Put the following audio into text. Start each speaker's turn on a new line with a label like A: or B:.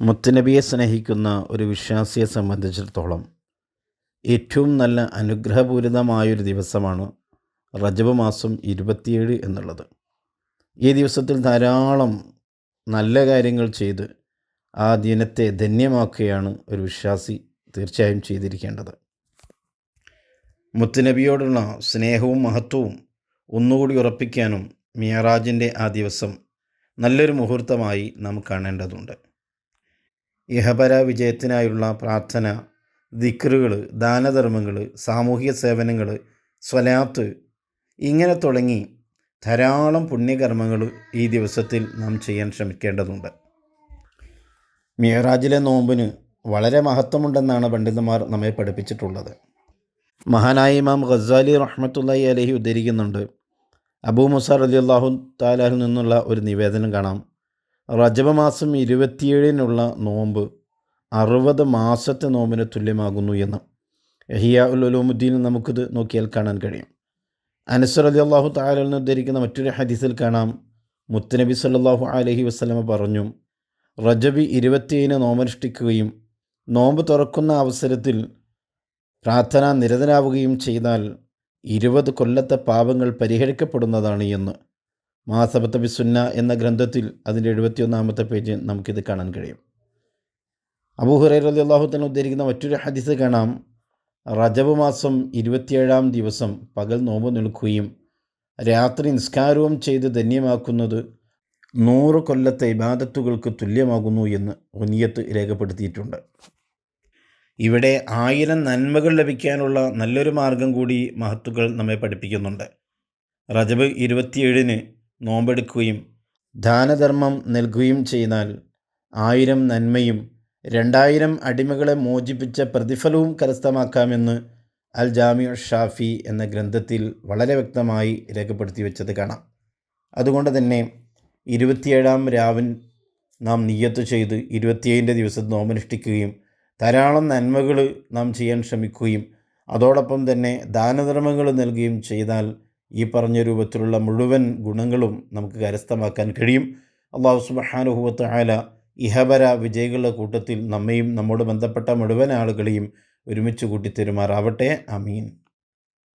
A: മുത്തുനബിയെ സ്നേഹിക്കുന്ന ഒരു വിശ്വാസിയെ സംബന്ധിച്ചിടത്തോളം ഏറ്റവും നല്ല അനുഗ്രഹപൂരിതമായൊരു ദിവസമാണ് റജബ് മാസം ഇരുപത്തിയേഴ് എന്നുള്ളത്. ഈ ദിവസത്തിൽ ധാരാളം നല്ല കാര്യങ്ങൾ ചെയ്ത് ആ ദിനത്തെ ധന്യമാക്കുകയാണ് ഒരു വിശ്വാസി തീർച്ചയായും ചെയ്തിരിക്കേണ്ടത്. മുത്തുനബിയോടുള്ള സ്നേഹവും മഹത്വവും ഒന്നുകൂടി ഉറപ്പിക്കാനും മിയറാജിന്റെ ആ ദിവസം നല്ലൊരു മുഹൂർത്തമായി നാം കാണേണ്ടതുണ്ട്. ഇഹപര വിജയത്തിനായുള്ള പ്രാർത്ഥന ദിക്റുകൾ ദാനധർമ്മങ്ങൾ സാമൂഹിക സേവനങ്ങൾ സ്വലാത്ത് ഇങ്ങനെ തുടങ്ങി ധാരാളം പുണ്യകർമ്മങ്ങൾ ഈ ദിവസത്തിൽ നാം ചെയ്യാൻ ശ്രമിക്കേണ്ടതുണ്ട്. മിയറാജിലെ നോമ്പിന് വളരെ മഹത്വമുണ്ടെന്നാണ് പണ്ഡിതന്മാർ നമ്മെ പഠിപ്പിച്ചിട്ടുള്ളത്. മഹാനായി ഇമാം ഖസാലി റഹ്മത്തുള്ളി അലഹി ഉദ്ധരിക്കുന്നുണ്ട് അബൂ മുസാർ അലി അള്ളാഹു താലാഹിൽ നിന്നുള്ള ഒരു നിവേദനം കാണാം. റജബ മാസം ഇരുപത്തിയേഴിനുള്ള നോമ്പ് അറുപത് മാസത്തെ നോമ്പിന് തുല്യമാകുന്നു എന്ന്. എഹിയ ഉലൂമുദ്ദീൻ നമുക്കിത് നോക്കിയാൽ കാണാൻ കഴിയും. അനസർ അലി അള്ളാഹു താലാഹിൽ നിന്ന് ഉദ്ധരിക്കുന്ന മറ്റൊരു ഹദീസിൽ കാണാം. മുത്തനബി സല്ലാഹു അലഹി വസ്ലമ പറഞ്ഞു റജബി ഇരുപത്തിയേഴിന് നോമനുഷ്ഠിക്കുകയും നോമ്പ് തുറക്കുന്ന അവസരത്തിൽ പ്രാർത്ഥന നിരതനാവുകയും ചെയ്താൽ ഇരുപത് കൊല്ലത്തെ പാപങ്ങൾ പരിഹരിക്കപ്പെടുന്നതാണ് എന്ന്. മാസബത്ത് ബിസുന്ന എന്ന ഗ്രന്ഥത്തിൽ അതിന്റെ എഴുപത്തിയൊന്നാമത്തെ പേജിൽ നമുക്കിത് കാണാൻ കഴിയും. അബൂഹുറൈ അലി അള്ളാഹു തന്നെ ഉദ്ധരിക്കുന്ന മറ്റൊരു ഹദീസ് കാണാം. റജബ് മാസം ഇരുപത്തിയേഴാം ദിവസം പകൽ നോമ്പ് നിൽക്കുകയും രാത്രി നിസ്കാരവും ചെയ്ത് ധന്യമാക്കുന്നത് നൂറ് കൊല്ലത്തെ ഇബാദത്തുകൾക്ക് തുല്യമാകുന്നു എന്ന് ഒനിയത്ത് രേഖപ്പെടുത്തിയിട്ടുണ്ട്. ഇവിടെ ആയിരം നന്മകൾ ലഭിക്കാനുള്ള നല്ലൊരു മാർഗം കൂടി മഹത്തുക്കൾ നമ്മെ പഠിപ്പിക്കുന്നുണ്ട്. റജബ് ഇരുപത്തിയേഴിന് നോമ്പെടുക്കുകയും ദാനധർമ്മം നൽകുകയും ചെയ്താൽ ആയിരം നന്മയും രണ്ടായിരം അടിമകളെ മോചിപ്പിച്ച പ്രതിഫലവും കരസ്ഥമാക്കാമെന്ന് അൽ ജാമിയു ഷാഫി എന്ന ഗ്രന്ഥത്തിൽ വളരെ വ്യക്തമായി രേഖപ്പെടുത്തി വെച്ചത് കാണാം. അതുകൊണ്ട് തന്നെ ഇരുപത്തിയേഴാം രാവിൻ നാം നിയ്യത്ത് ചെയ്ത് ഇരുപത്തിയേഴിന്റെ ദിവസം നോമനുഷ്ഠിക്കുകയും ധാരാളം നന്മകൾ നാം ചെയ്യാൻ ശ്രമിക്കുകയും അതോടൊപ്പം തന്നെ ദാനധർമ്മങ്ങൾ നൽകുകയും ചെയ്താൽ ഈ പറഞ്ഞ രൂപത്തിലുള്ള മുഴുവൻ ഗുണങ്ങളും നമുക്ക് കരസ്ഥമാക്കാൻ കഴിയും. അള്ളാഹു സുബഹാനുഹുവത്ത് ആല ഇഹബര വിജയികളുടെ കൂട്ടത്തിൽ നമ്മയും നമ്മോട് ബന്ധപ്പെട്ട മുഴുവൻ ആളുകളെയും ഒരുമിച്ച് കൂട്ടിത്തരുമാറാവട്ടെ. അമീൻ